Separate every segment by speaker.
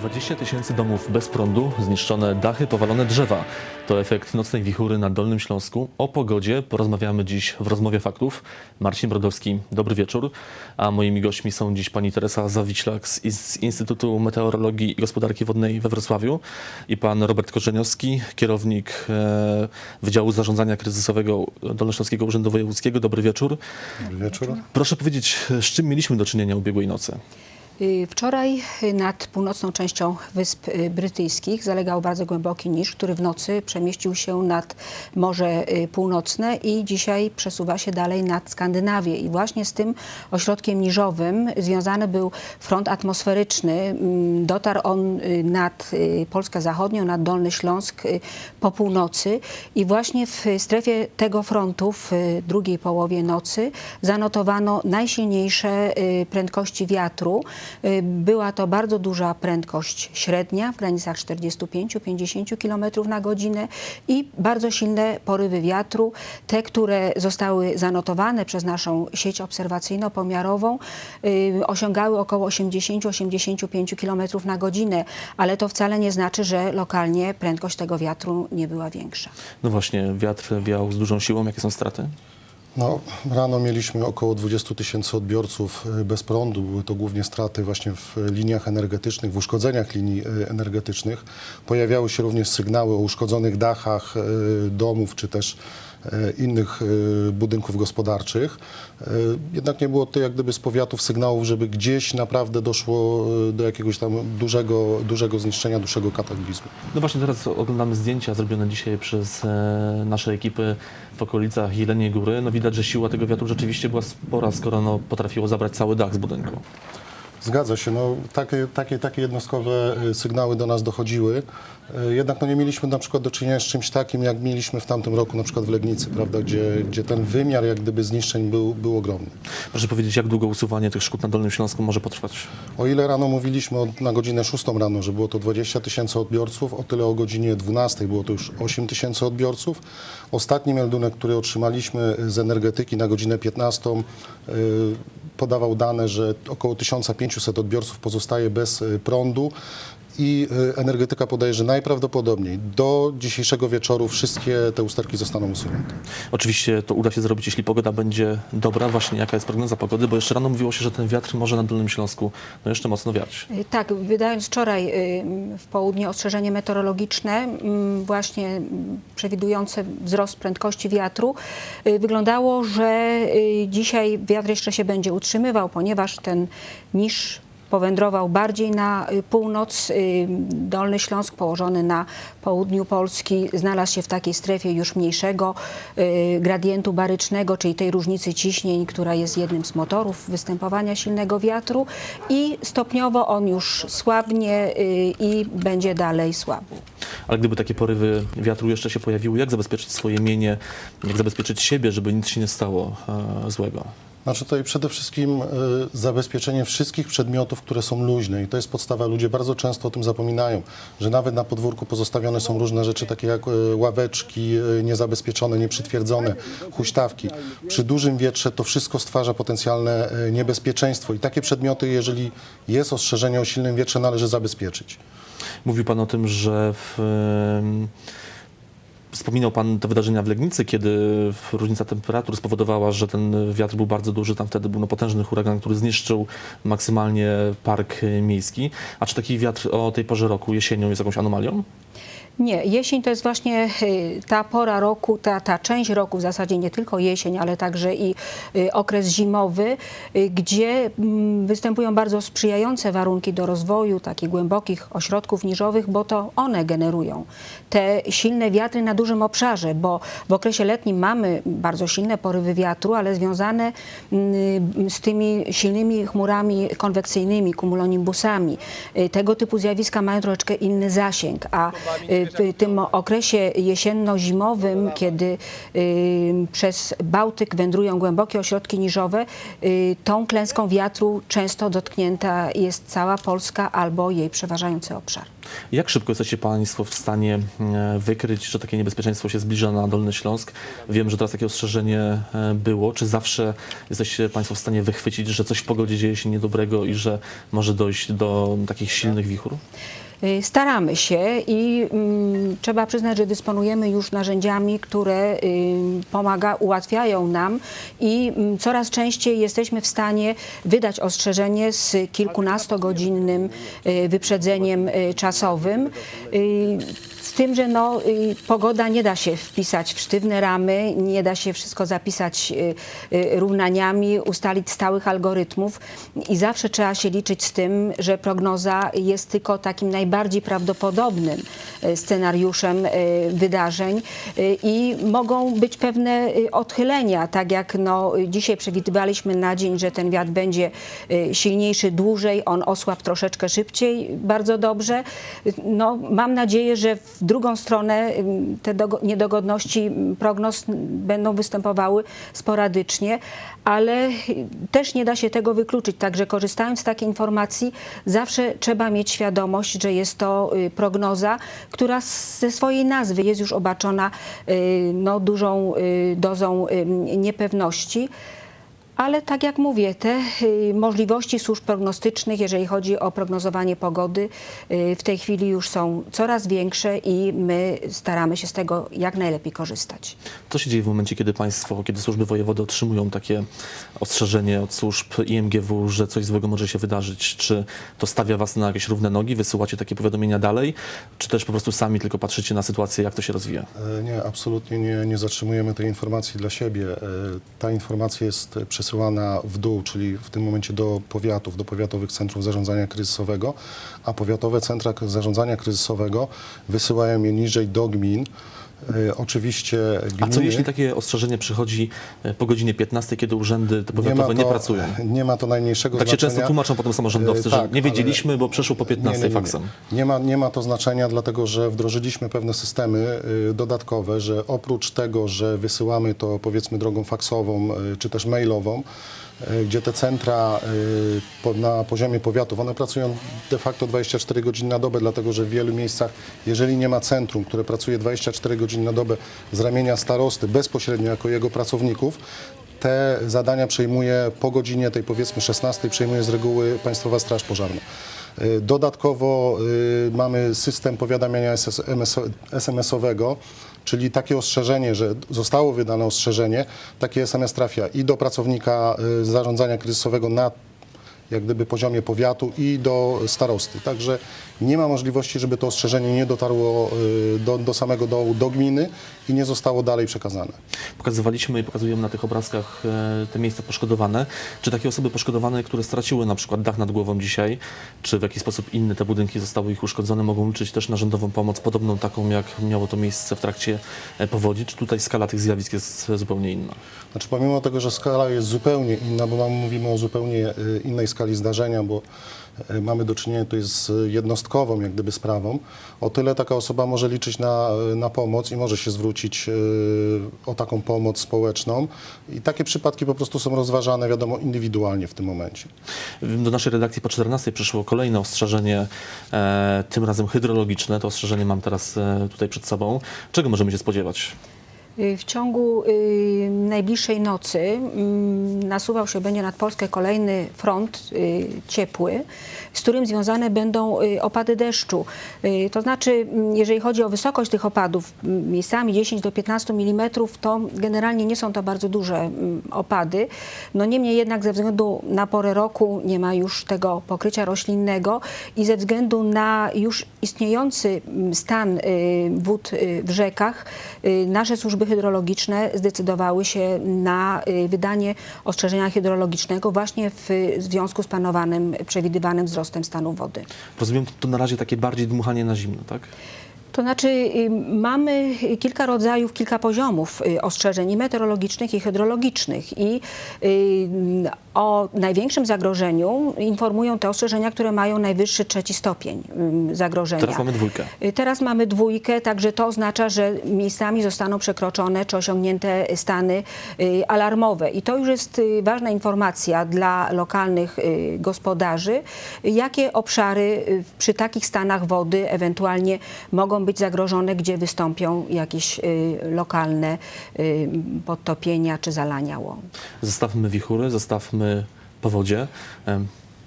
Speaker 1: 20 tysięcy domów bez prądu, zniszczone dachy, powalone drzewa. To efekt nocnej wichury na Dolnym Śląsku. O pogodzie porozmawiamy dziś w rozmowie faktów. Marcin Brodowski, dobry wieczór. A moimi gośćmi są dziś pani Teresa Zawiślak z Instytutu Meteorologii i Gospodarki Wodnej we Wrocławiu i pan Robert Korzeniowski, kierownik e, Wydziału Zarządzania Kryzysowego Dolnośląskiego Urzędu Wojewódzkiego. Dobry wieczór.
Speaker 2: Dobry wieczór.
Speaker 1: Proszę powiedzieć, z czym mieliśmy do czynienia ubiegłej nocy?
Speaker 3: Y, Wczoraj nad północną częścią Wysp y, Brytyjskich zalegał bardzo głęboki niż, który w nocy przemieścił się nad Morze y, Północne i dzisiaj przesuwa się dalej nad Skandynawię. I właśnie z tym ośrodkiem niżowym związany był front atmosferyczny. Mm, Dotarł on nad Polskę Zachodnią, nad Dolny Śląsk po północy i właśnie w strefie tego frontu w drugiej połowie nocy zanotowano najsilniejsze prędkości wiatru. Y, Była to bardzo duża prędkość średnia w granicach 45-50 km na godzinę i bardzo silne porywy wiatru. Te, które zostały zanotowane przez naszą sieć obserwacyjno-pomiarową y, osiągały około 80-85 km na godzinę, ale to wcale nie znaczy, że lokalnie prędkość tego wiatru nie była większa.
Speaker 1: No właśnie, wiatr wiał z dużą siłą. Jakie są straty?
Speaker 2: No, rano mieliśmy około 20 tysięcy odbiorców y, bez prądu. Były to głównie straty właśnie w liniach energetycznych, w uszkodzeniach linii y, energetycznych. Pojawiały się również sygnały o uszkodzonych dachach y, domów czy też innych y, budynków gospodarczych. Y, Jednak nie było to jak gdyby z powiatów sygnałów, żeby gdzieś naprawdę doszło do jakiegoś tam dużego, dużego zniszczenia, dużego kataklizmu.
Speaker 1: No właśnie teraz oglądamy zdjęcia zrobione dzisiaj przez e, nasze ekipy w okolicach Jeleniej Góry. No widać, że siła tego wiatru rzeczywiście była spora, skoro no, potrafiło zabrać cały dach z budynku.
Speaker 2: Zgadza się. No, takie, takie, takie jednostkowe y, sygnały do nas dochodziły. Y, Jednak no, nie mieliśmy na przykład do czynienia z czymś takim, jak mieliśmy w tamtym roku na przykład w Legnicy, prawda, gdzie, gdzie ten wymiar jak gdyby zniszczeń był, był ogromny.
Speaker 1: Proszę powiedzieć, jak długo usuwanie tych szkód na Dolnym Śląsku może potrwać?
Speaker 2: O ile rano mówiliśmy na godzinę 6 rano, że było to 20 tysięcy odbiorców, o tyle o godzinie 12 było to już 8 tysięcy odbiorców. Ostatni meldunek, który otrzymaliśmy z energetyki na godzinę 15 y, podawał dane, że około 1500 odbiorców pozostaje bez y, prądu. I y, energetyka podaje, że najprawdopodobniej do dzisiejszego wieczoru wszystkie te usterki zostaną usunięte.
Speaker 1: Oczywiście to uda się zrobić, jeśli pogoda będzie dobra. Właśnie jaka jest prognoza pogody? Bo jeszcze rano mówiło się, że ten wiatr może na Dolnym Śląsku no jeszcze mocno wiać.
Speaker 3: Y, Tak, wydając wczoraj y, w południe ostrzeżenie meteorologiczne, mm, właśnie mm, przewidujące wzrost prędkości wiatru, wyglądało, że dzisiaj wiatr jeszcze się będzie utrzymywał, ponieważ ten niż powędrował bardziej na y, północ. Y, Dolny Śląsk położony na południu Polski znalazł się w takiej strefie już mniejszego y, gradientu barycznego, czyli tej różnicy ciśnień, która jest jednym z motorów występowania silnego wiatru i stopniowo on już słabnie i będzie dalej słabł.
Speaker 1: Ale gdyby takie porywy wiatru jeszcze się pojawiły, jak zabezpieczyć swoje mienie, jak zabezpieczyć siebie, żeby nic się nie stało e, złego?
Speaker 2: Znaczy tutaj przede wszystkim y, zabezpieczenie wszystkich przedmiotów, które są luźne i to jest podstawa. Ludzie bardzo często o tym zapominają, że nawet na podwórku pozostawione są różne rzeczy takie jak y, ławeczki y, niezabezpieczone, nieprzytwierdzone, huśtawki. Przy dużym wietrze to wszystko stwarza potencjalne y, niebezpieczeństwo i takie przedmioty, jeżeli jest ostrzeżenie o silnym wietrze, należy zabezpieczyć.
Speaker 1: Mówił Pan o tym, że w, em, wspominał Pan te wydarzenia w Legnicy, kiedy różnica temperatur spowodowała, że ten wiatr był bardzo duży. Tam wtedy był no, potężny huragan, który zniszczył maksymalnie park miejski. A czy taki wiatr o tej porze roku, jesienią, jest jakąś anomalią?
Speaker 3: Nie, jesień to jest właśnie y, ta pora roku, ta, ta część roku, w zasadzie nie tylko jesień, ale także i y, okres zimowy, y, gdzie mm, występują bardzo sprzyjające warunki do rozwoju takich głębokich ośrodków niżowych, bo to one generują te silne wiatry na dużym obszarze, bo w okresie letnim mamy bardzo silne porywy wiatru, ale związane mm, z tymi silnymi chmurami konwekcyjnymi, kumulonimbusami. Tego typu zjawiska mają troszeczkę inny zasięg, a tym okresie jesienno-zimowym, kiedy y, przez Bałtyk wędrują głębokie ośrodki niżowe, y, tą klęską wiatru często dotknięta jest cała Polska albo jej przeważający obszar.
Speaker 1: Jak szybko jesteście Państwo w stanie e, wykryć, że takie niebezpieczeństwo się zbliża na Dolny Śląsk? Wiem, że teraz takie ostrzeżenie e, było. Czy zawsze jesteście Państwo w stanie wychwycić, że coś w pogodzie dzieje się niedobrego i że może dojść do takich silnych wichur?
Speaker 3: Y, Staramy się i mm, trzeba przyznać, że dysponujemy już narzędziami, które y, pomaga, ułatwiają nam i mm, coraz częściej jesteśmy w stanie wydać ostrzeżenie z kilkunastogodzinnym y, wyprzedzeniem y, czasowym. Z tym, że no, y, pogoda nie da się wpisać w sztywne ramy, nie da się wszystko zapisać y, y, równaniami, ustalić stałych algorytmów i zawsze trzeba się liczyć z tym, że prognoza jest tylko takim najbardziej prawdopodobnym scenariuszem wydarzeń i mogą być pewne odchylenia, tak jak no, dzisiaj przewidywaliśmy na dzień, że ten wiatr będzie silniejszy dłużej, on osłabł troszeczkę szybciej, bardzo dobrze. No, mam nadzieję, że w drugą stronę te dogo- niedogodności prognoz będą występowały sporadycznie, ale y, też nie da się tego wykluczyć. Także korzystając z takiej informacji, zawsze trzeba mieć świadomość, że jest to y, prognoza, która ze swojej nazwy jest już obarczona y, no, dużą dozą niepewności. Ale tak jak mówię, te y, możliwości służb prognostycznych, jeżeli chodzi o prognozowanie pogody, y, w tej chwili już są coraz większe i my staramy się z tego jak najlepiej korzystać.
Speaker 1: Co się dzieje w momencie, kiedy Państwo, kiedy służby wojewody otrzymują takie ostrzeżenie od służb IMGW, że coś złego może się wydarzyć? Czy to stawia Was na jakieś równe nogi? Wysyłacie takie powiadomienia dalej? Czy też po prostu sami tylko patrzycie na sytuację, jak to się rozwija?
Speaker 2: E, Nie, absolutnie nie, nie zatrzymujemy tej informacji dla siebie. E, Ta informacja jest przesyłana w dół, czyli w tym momencie do powiatów, do powiatowych centrów zarządzania kryzysowego, a powiatowe centra zarządzania kryzysowego wysyłają je niżej do gmin. E, Oczywiście gminy...
Speaker 1: A co jeśli takie ostrzeżenie przychodzi e, po godzinie 15, kiedy urzędy te powiatowe nie,
Speaker 2: to,
Speaker 1: pracują?
Speaker 2: Nie ma to najmniejszego
Speaker 1: Tak się
Speaker 2: znaczenia.
Speaker 1: często tłumaczą potem samorządowcy,
Speaker 2: E,
Speaker 1: że
Speaker 2: tak,
Speaker 1: nie
Speaker 2: ale-
Speaker 1: wiedzieliśmy, bo przeszło po 15
Speaker 2: Nie, nie, nie,
Speaker 1: faksem.
Speaker 2: Nie. Nie, ma, nie ma to znaczenia, dlatego że wdrożyliśmy pewne systemy dodatkowe, że oprócz tego, że wysyłamy to powiedzmy drogą faksową czy też mailową, gdzie te centra po, na poziomie powiatów, one pracują de facto 24 godziny na dobę, dlatego że w wielu miejscach, jeżeli nie ma centrum, które pracuje 24 godziny na dobę z ramienia starosty bezpośrednio jako jego pracowników, te zadania przejmuje po godzinie tej powiedzmy 16, przejmuje z reguły Państwowa Straż Pożarna. Y, Dodatkowo y, mamy system powiadamiania SMS-owego, czyli takie ostrzeżenie, że zostało wydane ostrzeżenie, taki SMS trafia i do pracownika y, zarządzania kryzysowego na jak gdyby poziomie powiatu i do starosty. Także nie ma możliwości, żeby to ostrzeżenie nie dotarło y, do, do samego dołu, do gminy i nie zostało dalej przekazane.
Speaker 1: Pokazywaliśmy i pokazujemy na tych obrazkach e, te miejsca poszkodowane. Czy takie osoby poszkodowane, które straciły na przykład dach nad głową dzisiaj, czy w jakiś sposób inny te budynki zostały ich uszkodzone, mogą liczyć też na rządową pomoc, podobną taką jak miało to miejsce w trakcie e, powodzi? Czy tutaj skala tych zjawisk jest e, zupełnie inna?
Speaker 2: Znaczy pomimo tego, że skala jest zupełnie inna, bo mamy, mówimy o zupełnie innej skali zdarzenia, bo y, mamy do czynienia tutaj z jednostkową jak gdyby sprawą, o tyle taka osoba może liczyć na, y, na pomoc i może się zwrócić y, o taką pomoc społeczną i takie przypadki po prostu są rozważane, wiadomo, indywidualnie w tym momencie.
Speaker 1: Do naszej redakcji po 14 przyszło kolejne ostrzeżenie, e, tym razem hydrologiczne. To ostrzeżenie mam teraz e, tutaj przed sobą. Czego możemy się spodziewać?
Speaker 3: Y, W ciągu y, najbliższej nocy mm, nasuwał się będzie nad Polskę kolejny front y, ciepły, z którym związane będą opady deszczu. To znaczy, mm, jeżeli chodzi o wysokość tych opadów, m, miejscami 10 do 15 mm, to generalnie nie są to bardzo duże mm, opady. No niemniej jednak ze względu na porę roku nie ma już tego pokrycia roślinnego i ze względu na już istniejący mm, stan wód w rzekach, nasze służby hydrologiczne zdecydowały się na y, wydanie ostrzeżenia hydrologicznego właśnie w związku z planowanym, przewidywanym wzrostem stanu wody.
Speaker 1: Rozumiem, to na razie takie bardziej dmuchanie na zimno, tak?
Speaker 3: To znaczy y, mamy kilka rodzajów, kilka poziomów y, ostrzeżeń i meteorologicznych i hydrologicznych i y, o największym zagrożeniu informują te ostrzeżenia, które mają najwyższy trzeci stopień zagrożenia.
Speaker 1: Teraz mamy dwójkę.
Speaker 3: Teraz mamy dwójkę, także to oznacza, że miejscami zostaną przekroczone czy osiągnięte stany alarmowe. I to już jest ważna informacja dla lokalnych gospodarzy, jakie obszary przy takich stanach wody ewentualnie mogą być zagrożone, gdzie wystąpią jakieś y, lokalne y, podtopienia czy zalania łąk.
Speaker 1: Zostawmy wichury, zostawmy powodzie.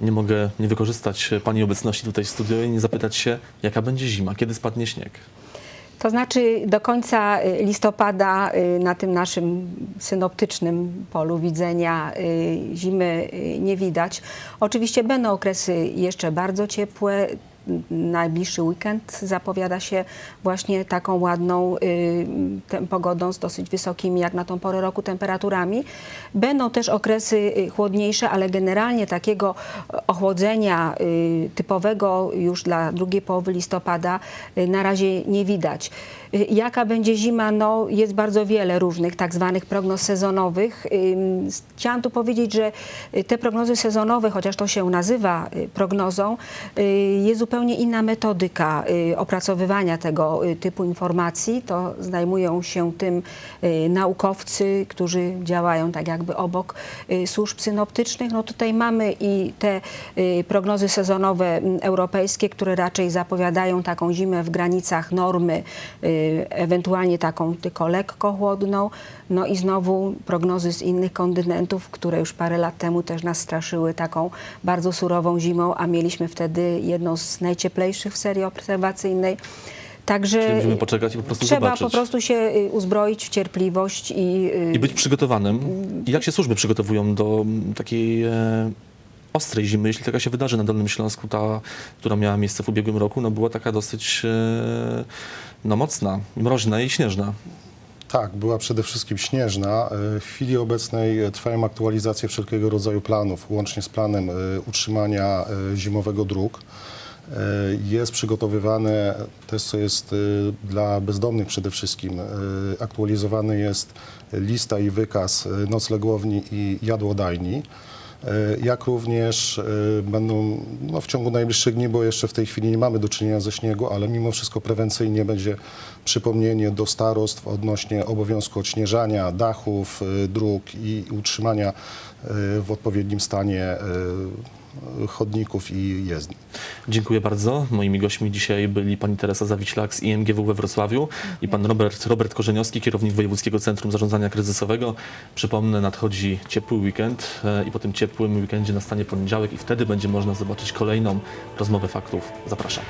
Speaker 1: Nie mogę nie wykorzystać Pani obecności tutaj w studiu i nie zapytać się, jaka będzie zima, kiedy spadnie śnieg.
Speaker 3: To znaczy do końca y, listopada na tym naszym synoptycznym polu widzenia zimy nie widać. Oczywiście będą okresy jeszcze bardzo ciepłe. Najbliższy weekend zapowiada się właśnie taką ładną y, pogodą z dosyć wysokimi, jak na tą porę roku, temperaturami. Będą też okresy y, chłodniejsze, ale generalnie takiego ochłodzenia y, typowego już dla drugiej połowy listopada y, na razie nie widać. Y, Jaka będzie zima? No, jest bardzo wiele różnych tak zwanych prognoz sezonowych. Chciałam tu powiedzieć, że y, te prognozy sezonowe, chociaż to się nazywa y, prognozą, jest zupełnie inna metodyka opracowywania tego typu informacji. To zajmują się tym naukowcy, którzy działają tak jakby obok służb synoptycznych. No tutaj mamy i te prognozy sezonowe m, europejskie, które raczej zapowiadają taką zimę w granicach normy, ewentualnie taką tylko lekko chłodną. No i znowu prognozy z innych kontynentów, które już parę lat temu też nas straszyły taką bardzo surową zimą, a mieliśmy wtedy jedną z najcieplejszych w serii obserwacyjnej. Także
Speaker 1: Czyli musimy poczekać i po prostu
Speaker 3: trzeba
Speaker 1: zobaczyć.
Speaker 3: po prostu się y, uzbroić w cierpliwość i, y,
Speaker 1: I być przygotowanym. I jak się służby przygotowują do mm, takiej e, ostrej zimy, jeśli taka się wydarzy na Dolnym Śląsku, ta, która miała miejsce w ubiegłym roku, no była taka dosyć e, no, mocna, mroźna i śnieżna.
Speaker 2: Tak, była przede wszystkim śnieżna. E, W chwili obecnej e, trwają aktualizacje wszelkiego rodzaju planów, łącznie z planem e, utrzymania zimowego dróg. Jest przygotowywane też, co jest dla bezdomnych przede wszystkim, aktualizowany jest lista i wykaz noclegowni i jadłodajni. E, Jak również e, będą no, w ciągu najbliższych dni, bo jeszcze w tej chwili nie mamy do czynienia ze śniegu, ale mimo wszystko prewencyjnie będzie przypomnienie do starostw odnośnie obowiązku odśnieżania dachów, e, dróg i utrzymania w odpowiednim stanie chodników i jezdni.
Speaker 1: Dziękuję bardzo. Moimi gośćmi dzisiaj byli pani Teresa Zawiślak z IMGW we Wrocławiu i pan Robert, Robert Korzeniowski, kierownik Wojewódzkiego Centrum Zarządzania Kryzysowego. Przypomnę, nadchodzi ciepły weekend e, i po tym ciepłym weekendzie nastanie poniedziałek i wtedy będzie można zobaczyć kolejną rozmowę faktów. Zapraszam.